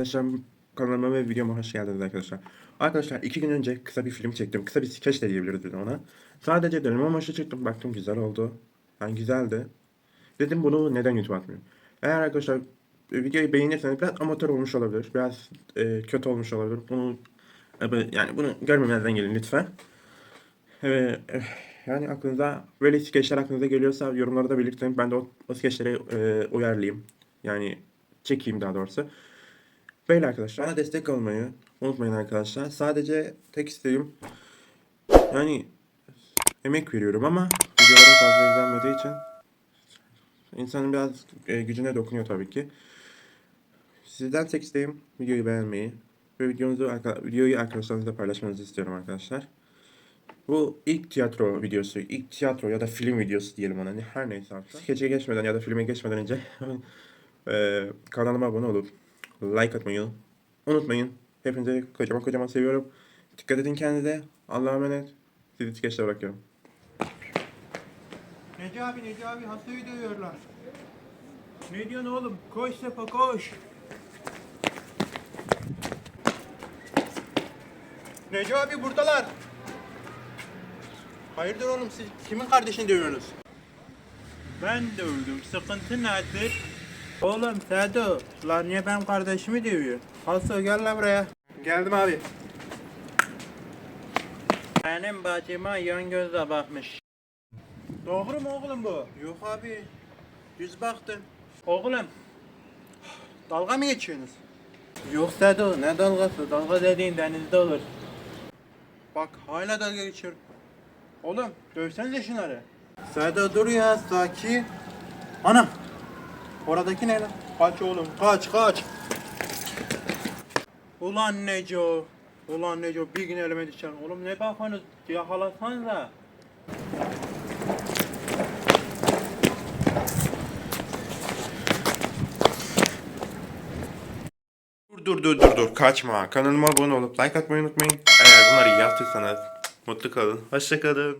arkadaşlar kanalıma ve videoma hoş geldiniz arkadaşlar. Arkadaşlar iki gün önce kısa bir film çektim. Kısa bir skeç de diyebiliriz ona. Sadece deneme amaçlı çıktım. Baktım güzel oldu. Yani güzeldi. Dedim bunu neden YouTube atmıyorum. Eğer arkadaşlar e, videoyu beğenirseniz biraz amatör olmuş olabilir. Biraz e, kötü olmuş olabilir. Bunu e, yani bunu görmemezden gelin lütfen. Ve e, yani aklınıza böyle skeçler aklınıza geliyorsa yorumlarda belirtin. Ben de o, o skeçleri e, uyarlayayım. Yani çekeyim daha doğrusu. Böyle arkadaşlar. Bana destek olmayı unutmayın arkadaşlar. Sadece tek isteğim yani emek veriyorum ama videolarım fazla izlenmediği için insanın biraz e, gücüne dokunuyor tabii ki. Sizden tek isteğim videoyu beğenmeyi ve videonuzu arka- videoyu arkadaşlarınızla paylaşmanızı istiyorum arkadaşlar. Bu ilk tiyatro videosu, ilk tiyatro ya da film videosu diyelim ona. Her neyse artık. Skece geçmeden ya da filme geçmeden önce e, kanalıma abone olup like atmayı unutmayın. Hepinizi kocaman kocaman seviyorum. Dikkat edin kendinize. Allah'a emanet. Sizi skeçte bırakıyorum. Necati abi, Necati abi hastayı dövüyorlar. Ne diyorsun oğlum? Koş Sefa koş. Necati abi buradalar. Hayırdır oğlum siz kimin kardeşini dövüyorsunuz? Ben dövdüm. Sıkıntı nedir? Oğlum Sedo, lan niye benim kardeşimi dövüyor? Hasso gel lan buraya. Geldim abi. Benim bacıma yan gözle bakmış. Doğru mu oğlum bu? Yok abi. Düz baktım. Oğlum. Dalga mı geçiyorsunuz? Yok Sedo ne dalgası? Dalga dediğin denizde olur. Bak hala dalga geçiyor. Oğlum dövsenize şunları. Sedo dur ya sakin. Anam. Oradaki ne lan? Kaç oğlum kaç kaç. Ulan Neco. Ulan Neco bir gün elime düşer. Oğlum ne bakıyorsunuz? Yakalasanıza. Dur dur dur dur kaçma. Kanalıma abone olup like atmayı unutmayın. Eğer bunları yaptıysanız mutlu kalın. Hoşça kalın.